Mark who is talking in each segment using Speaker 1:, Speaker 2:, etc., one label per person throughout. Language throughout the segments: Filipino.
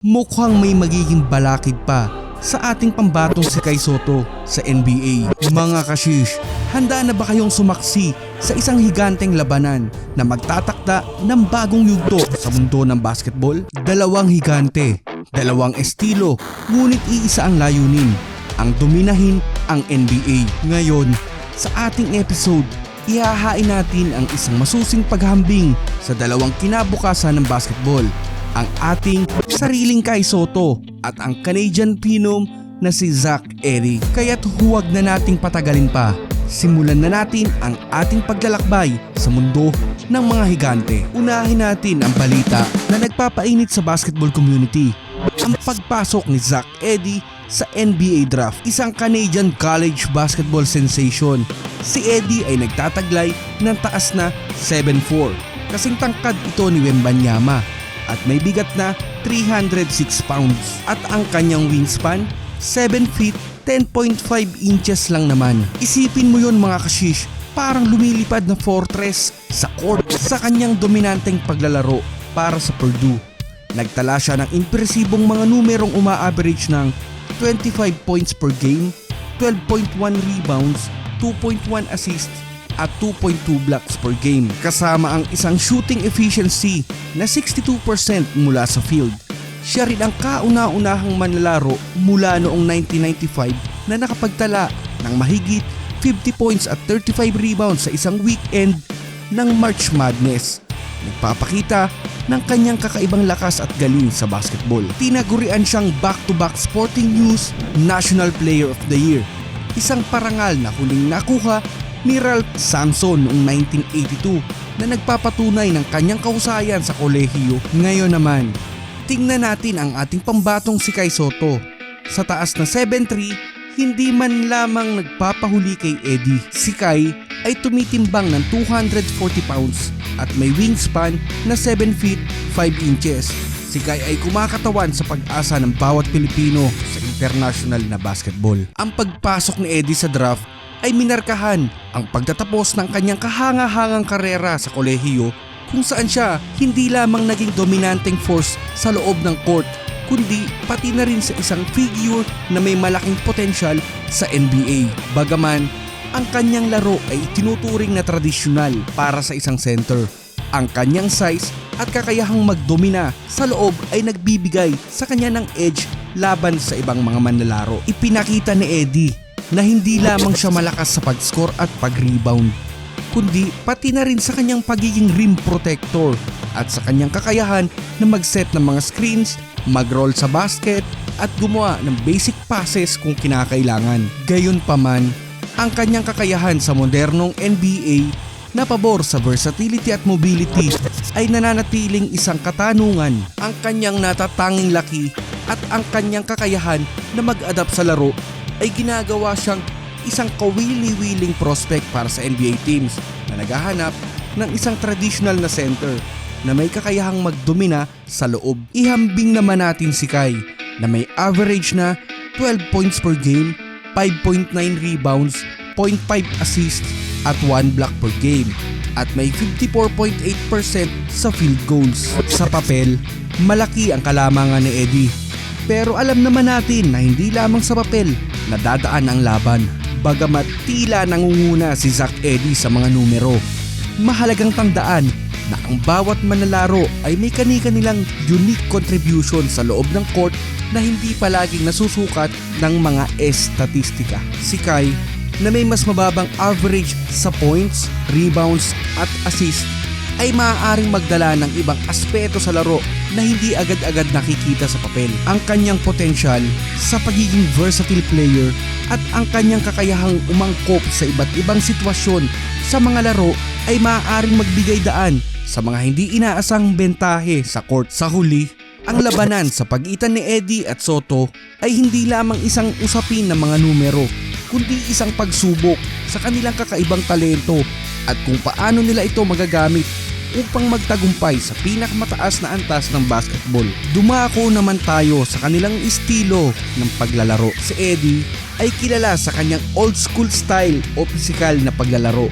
Speaker 1: Mukhang may magiging balakid pa sa ating pambatong si Kai Soto sa NBA. Mga kashish, handa na ba kayong sumaksi sa isang higanteng labanan na magtatakda ng bagong yugto sa mundo ng basketball? Dalawang higante, dalawang estilo, ngunit iisa ang layunin, ang dominahin ang NBA. Ngayon, sa ating episode, ihahain natin ang isang masusing paghambing sa dalawang kinabukasan ng basketball ang ating sariling Kai Soto at ang Canadian Phenom na si Zach Eri. Kaya't huwag na nating patagalin pa. Simulan na natin ang ating paglalakbay sa mundo ng mga higante. Unahin natin ang balita na nagpapainit sa basketball community. Ang pagpasok ni Zach Eddy sa NBA draft, isang Canadian college basketball sensation. Si Eddy ay nagtataglay ng taas na 7'4". Kasing tangkad ito ni Wembanyama at may bigat na 306 pounds at ang kanyang wingspan 7 feet 10.5 inches lang naman. Isipin mo yon mga kashish, parang lumilipad na fortress sa court sa kanyang dominanteng paglalaro para sa Purdue. Nagtala siya ng impresibong mga numerong uma-average ng 25 points per game, 12.1 rebounds, 2.1 assists at 2.2 blocks per game kasama ang isang shooting efficiency na 62% mula sa field. Siya rin ang kauna-unahang manlalaro mula noong 1995 na nakapagtala ng mahigit 50 points at 35 rebounds sa isang weekend ng March Madness. Nagpapakita ng kanyang kakaibang lakas at galing sa basketball. Tinagurian siyang back-to-back Sporting News National Player of the Year. Isang parangal na huling nakuha ni Ralph Samson noong 1982 na nagpapatunay ng kanyang kahusayan sa kolehiyo. Ngayon naman, tingnan natin ang ating pambatong si Kai Soto. Sa taas na 7'3", hindi man lamang nagpapahuli kay Eddie. Si Kai ay tumitimbang ng 240 pounds at may wingspan na 7 feet 5 inches. Si Kai ay kumakatawan sa pag-asa ng bawat Pilipino sa international na basketball. Ang pagpasok ni Eddie sa draft ay minarkahan ang pagtatapos ng kanyang kahanga-hangang karera sa kolehiyo kung saan siya hindi lamang naging dominanteng force sa loob ng court kundi pati na rin sa isang figure na may malaking potensyal sa NBA. Bagaman, ang kanyang laro ay tinuturing na tradisyonal para sa isang center. Ang kanyang size at kakayahang magdomina sa loob ay nagbibigay sa kanya ng edge laban sa ibang mga manlalaro. Ipinakita ni Eddie na hindi lamang siya malakas sa pag-score at pag-rebound, kundi pati na rin sa kanyang pagiging rim protector at sa kanyang kakayahan na mag-set ng mga screens, mag-roll sa basket at gumawa ng basic passes kung kinakailangan. Gayunpaman, ang kanyang kakayahan sa modernong NBA na pabor sa versatility at mobility ay nananatiling isang katanungan. Ang kanyang natatanging laki at ang kanyang kakayahan na mag-adapt sa laro ay ginagawa siyang isang kawili-wiling prospect para sa NBA teams na naghahanap ng isang traditional na center na may kakayahang magdomina sa loob. Ihambing naman natin si Kai na may average na 12 points per game, 5.9 rebounds, 0.5 assists at 1 block per game at may 54.8% sa field goals. Sa papel, malaki ang kalamangan ni Eddie. Pero alam naman natin na hindi lamang sa papel na dadaan ang laban. Bagamat tila nangunguna si Zach Eddy sa mga numero. Mahalagang tandaan na ang bawat manlalaro ay may kani-kanilang unique contribution sa loob ng court na hindi palaging nasusukat ng mga estatistika. Si Kai na may mas mababang average sa points, rebounds at assist ay maaaring magdala ng ibang aspeto sa laro na hindi agad-agad nakikita sa papel. Ang kanyang potensyal sa pagiging versatile player at ang kanyang kakayahang umangkop sa iba't ibang sitwasyon sa mga laro ay maaaring magbigay daan sa mga hindi inaasang bentahe sa court. Sa huli, ang labanan sa pagitan ni Eddie at Soto ay hindi lamang isang usapin ng mga numero, kundi isang pagsubok sa kanilang kakaibang talento at kung paano nila ito magagamit upang magtagumpay sa pinakamataas na antas ng basketball. Dumako naman tayo sa kanilang estilo ng paglalaro. Si Eddie ay kilala sa kanyang old school style o physical na paglalaro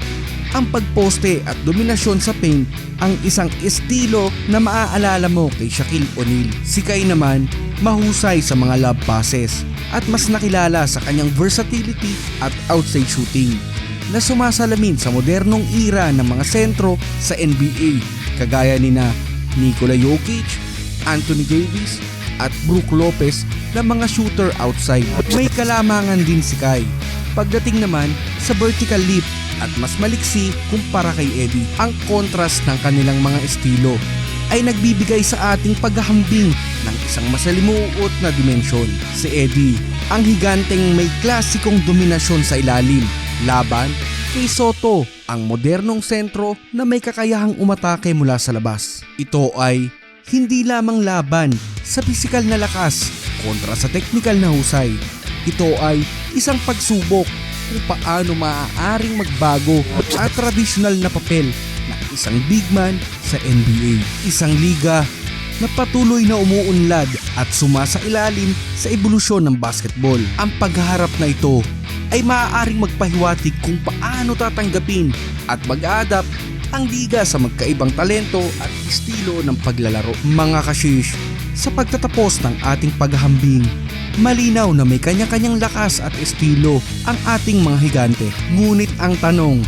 Speaker 1: ang pagposte at dominasyon sa paint ang isang estilo na maaalala mo kay Shaquille O'Neal. Si Kai naman, mahusay sa mga lob passes at mas nakilala sa kanyang versatility at outside shooting na sumasalamin sa modernong era ng mga sentro sa NBA kagaya ni na Nikola Jokic, Anthony Davis at Brook Lopez na mga shooter outside. May kalamangan din si Kai. Pagdating naman sa vertical leap at mas maliksi kumpara kay Eddie. Ang contrast ng kanilang mga estilo ay nagbibigay sa ating paghahambing ng isang masalimuot na dimensyon. Si Eddie, ang higanteng may klasikong dominasyon sa ilalim, laban kay Soto, ang modernong sentro na may kakayahang umatake mula sa labas. Ito ay hindi lamang laban sa pisikal na lakas kontra sa teknikal na husay. Ito ay isang pagsubok kung paano maaaring magbago ang tradisyonal na papel ng isang big man sa NBA. Isang liga na patuloy na umuunlad at sumasailalim sa ebolusyon ng basketball. Ang pagharap na ito ay maaaring magpahiwatig kung paano tatanggapin at mag-adapt ang liga sa magkaibang talento at estilo ng paglalaro. Mga kashish, sa pagtatapos ng ating paghahambing, malinaw na may kanya-kanyang lakas at estilo ang ating mga higante. Ngunit ang tanong,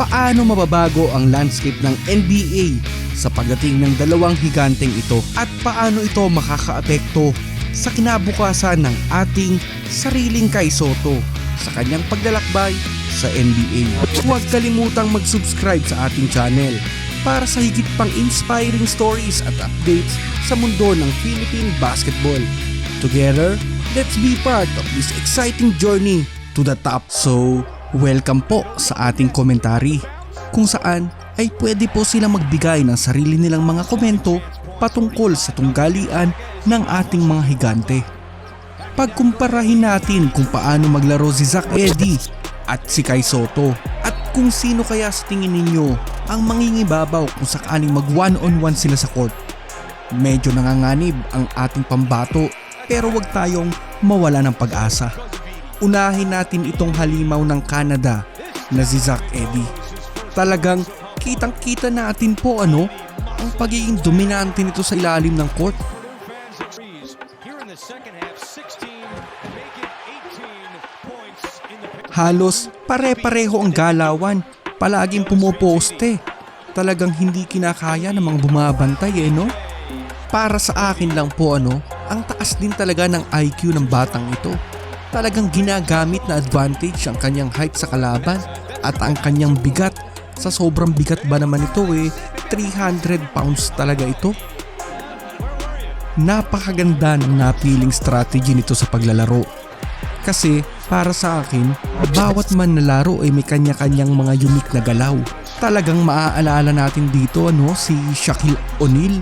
Speaker 1: paano mababago ang landscape ng NBA sa pagdating ng dalawang higanteng ito at paano ito makakaapekto sa kinabukasan ng ating sariling Kai Soto sa kanyang paglalakbay sa NBA. Huwag kalimutang mag-subscribe sa ating channel para sa higit pang inspiring stories at updates sa mundo ng Philippine basketball. Together, let's be part of this exciting journey to the top. So, welcome po sa ating komentary kung saan ay pwede po silang magbigay ng sarili nilang mga komento patungkol sa tunggalian ng ating mga higante. Pagkumparahin natin kung paano maglaro si Zach Eddy at si Kai Soto at kung sino kaya sa tingin ninyo ang mangingibabaw kung sakaling mag one on one sila sa court. Medyo nanganganib ang ating pambato pero wag tayong mawala ng pag-asa. Unahin natin itong halimaw ng Canada na si Zach Eddy. Talagang kitang kita natin po ano ang pagiging dominante nito sa ilalim ng court.
Speaker 2: fans threes. Here in the second half, 16, making 18 points in the
Speaker 1: Halos pare-pareho ang galawan, palaging pumoposte. Talagang hindi kinakaya ng mga bumabantay eh no? Para sa akin lang po ano, ang taas din talaga ng IQ ng batang ito. Talagang ginagamit na advantage ang kanyang height sa kalaban at ang kanyang bigat. Sa sobrang bigat ba naman ito eh, 300 pounds talaga ito. Napakaganda ng napiling strategy nito sa paglalaro. Kasi para sa akin, bawat man na laro ay may kanya-kanyang mga unique na galaw. Talagang maaalala natin dito ano si Shaquille O'Neal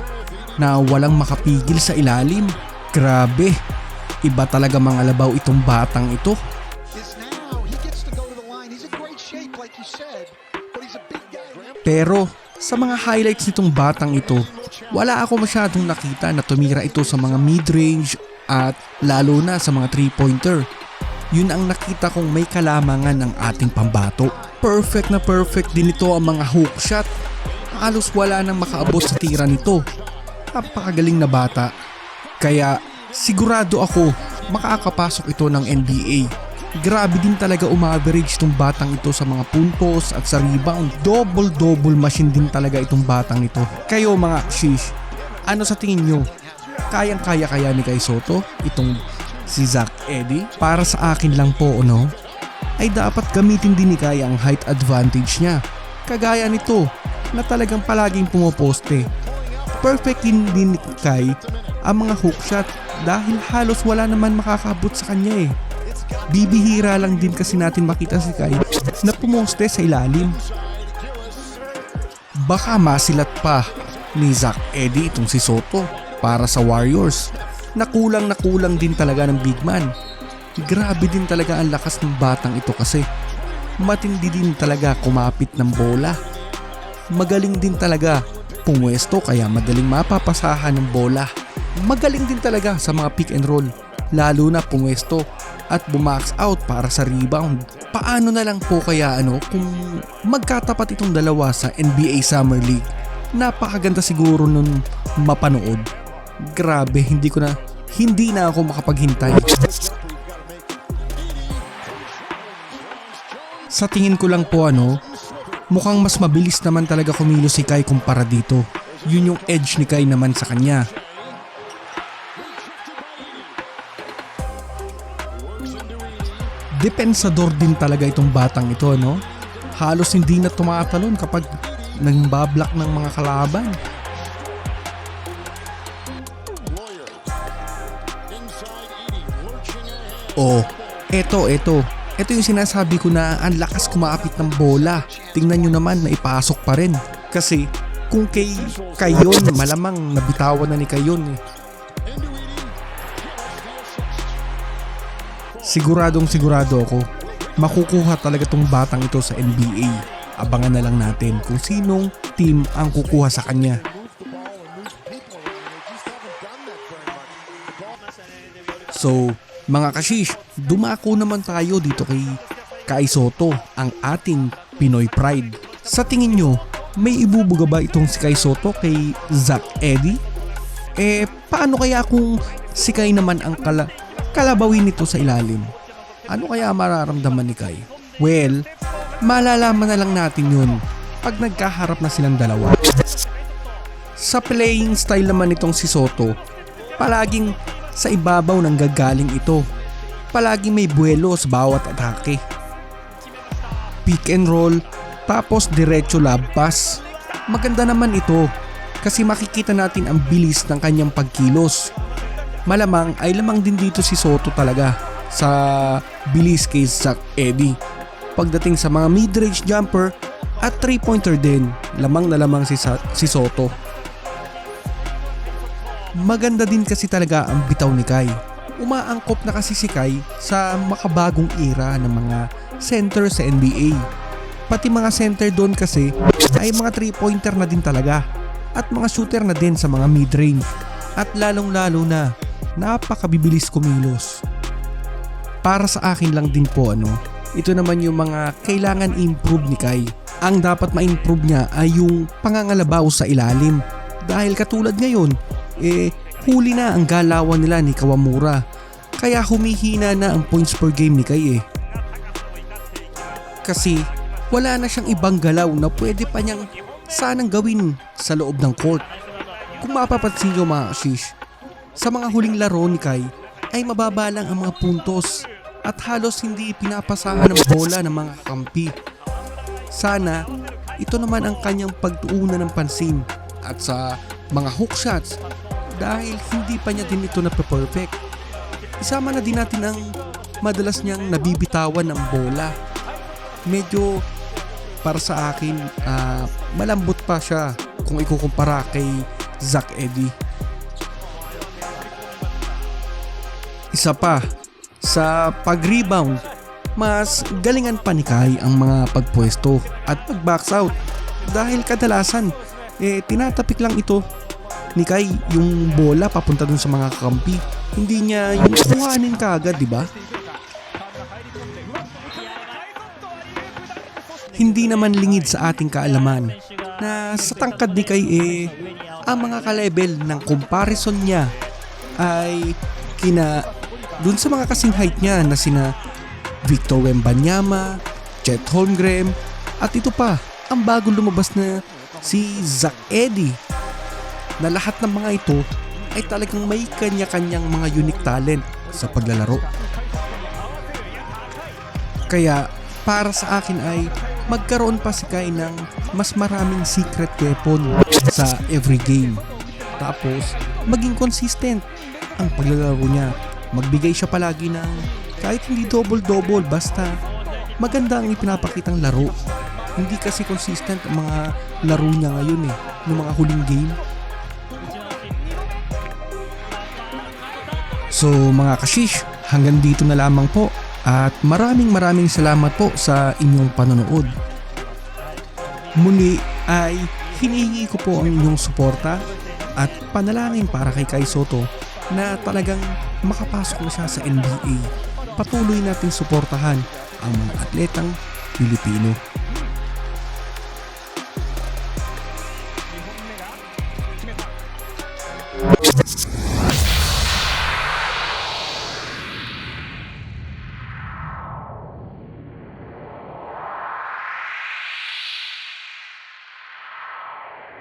Speaker 1: na walang makapigil sa ilalim. Grabe, iba talaga mga labaw itong batang ito. Pero sa mga highlights nitong batang ito, wala ako masyadong nakita na tumira ito sa mga mid-range at lalo na sa mga three-pointer. Yun ang nakita kong may kalamangan ng ating pambato. Perfect na perfect din ito ang mga hook shot. Halos wala nang makaabot sa tira nito. Napakagaling na bata. Kaya sigurado ako makakapasok ito ng NBA. Grabe din talaga umaverage itong batang ito sa mga puntos at sa rebound. Double-double machine din talaga itong batang ito. Kayo mga shish, ano sa tingin nyo? Kayang-kaya kaya ni Kai Soto itong si Zach Eddy? Para sa akin lang po, no? Ay dapat gamitin din ni Kai ang height advantage niya. Kagaya nito, na talagang palaging pumoposte. Perfect din din ni Kai ang mga hook shot dahil halos wala naman makakabot sa kanya eh. Bibihira lang din kasi natin makita si Kai na pumoste sa ilalim. Baka masilat pa ni Zach Eddy itong si Soto para sa Warriors. Nakulang na kulang din talaga ng big man. Grabe din talaga ang lakas ng batang ito kasi matindi din talaga kumapit ng bola. Magaling din talaga pumwesto kaya madaling mapapasahan ng bola. Magaling din talaga sa mga pick and roll lalo na pumwesto at bumax out para sa rebound. paano na lang po kaya ano kung magkatapat itong dalawa sa NBA Summer League? Napakaganda siguro nun mapanood. Grabe, hindi ko na hindi na ako makapaghintay. Sa tingin ko lang po ano, mukhang mas mabilis naman talaga kumilos si Kai kumpara dito. Yun yung edge ni Kai naman sa kanya. Depensador din talaga itong batang ito, no? Halos hindi na tumatalon kapag nangbablak ng mga kalaban. Oh, eto, eto. Ito yung sinasabi ko na ang lakas kumapit ng bola. Tingnan nyo naman, naipasok pa rin. Kasi kung kay Kayon, malamang nabitawan na ni Kayon eh. Siguradong sigurado ako, makukuha talaga tong batang ito sa NBA. Abangan na lang natin kung sinong team ang kukuha sa kanya. So, mga kashish, dumako naman tayo dito kay Kai Soto, ang ating Pinoy Pride. Sa tingin nyo, may ibubuga ba itong si Kai Soto kay Zach Eddy? Eh, paano kaya kung si Kai naman ang kala kalabawin nito sa ilalim? Ano kaya mararamdaman ni Kai? Well, malalaman na lang natin yun pag nagkaharap na silang dalawa. Sa playing style naman nitong si Soto, palaging sa ibabaw ng gagaling ito. Palaging may buwelo sa bawat atake. Pick and roll, tapos diretso lab pass. Maganda naman ito kasi makikita natin ang bilis ng kanyang pagkilos. Malamang ay lamang din dito si Soto talaga sa bilis kay Zach Eddy. Pagdating sa mga mid-range jumper at 3-pointer din, lamang na lamang si, Sa- si Soto. Maganda din kasi talaga ang bitaw ni Kai. Umaangkop na kasi si Kai sa makabagong era ng mga center sa NBA. Pati mga center doon kasi ay mga 3-pointer na din talaga at mga shooter na din sa mga mid-range at lalong lalo na napakabibilis kumilos. Para sa akin lang din po ano, ito naman yung mga kailangan improve ni Kai. Ang dapat ma-improve niya ay yung pangangalabaw sa ilalim. Dahil katulad ngayon, eh huli na ang galawan nila ni Kawamura. Kaya humihina na ang points per game ni Kai eh. Kasi wala na siyang ibang galaw na pwede pa niyang sanang gawin sa loob ng court. Kung mapapansin nyo mga shish, sa mga huling laro ni Kai ay mababa lang ang mga puntos at halos hindi pinapasahan ng bola ng mga kampi. Sana ito naman ang kanyang pagtuunan ng pansin at sa mga hook shots dahil hindi pa niya din ito na perfect. Isama na din natin ang madalas niyang nabibitawan ng bola. Medyo para sa akin ah, malambot pa siya kung ikukumpara kay Zach Eddy. Isa pa, sa pag-rebound, mas galingan pa ni Kai ang mga pagpwesto at pag-box out dahil kadalasan eh tinatapik lang ito ni Kai yung bola papunta dun sa mga kakampi. Hindi niya yung kuhanin kaagad, di ba? Hindi naman lingid sa ating kaalaman na sa tangkad ni Kai eh ang mga ka-level ng comparison niya ay kina dun sa mga kasing height niya na sina Victor Wembanyama, Chet Holmgren at ito pa ang bagong lumabas na si Zach Eddy na lahat ng mga ito ay talagang may kanya-kanyang mga unique talent sa paglalaro. Kaya para sa akin ay magkaroon pa si Kai ng mas maraming secret weapon sa every game. Tapos maging consistent ang paglalaro niya. Magbigay siya palagi ng kahit hindi double-double basta maganda ang ipinapakitang laro. Hindi kasi consistent ang mga laro niya ngayon eh, ng mga huling game. So mga kashish, hanggang dito na lamang po at maraming maraming salamat po sa inyong panonood. Muli ay hinihingi ko po ang inyong suporta at panalangin para kay Kai Soto na talagang makapasok na siya sa NBA. Patuloy nating suportahan ang mga atletang Pilipino.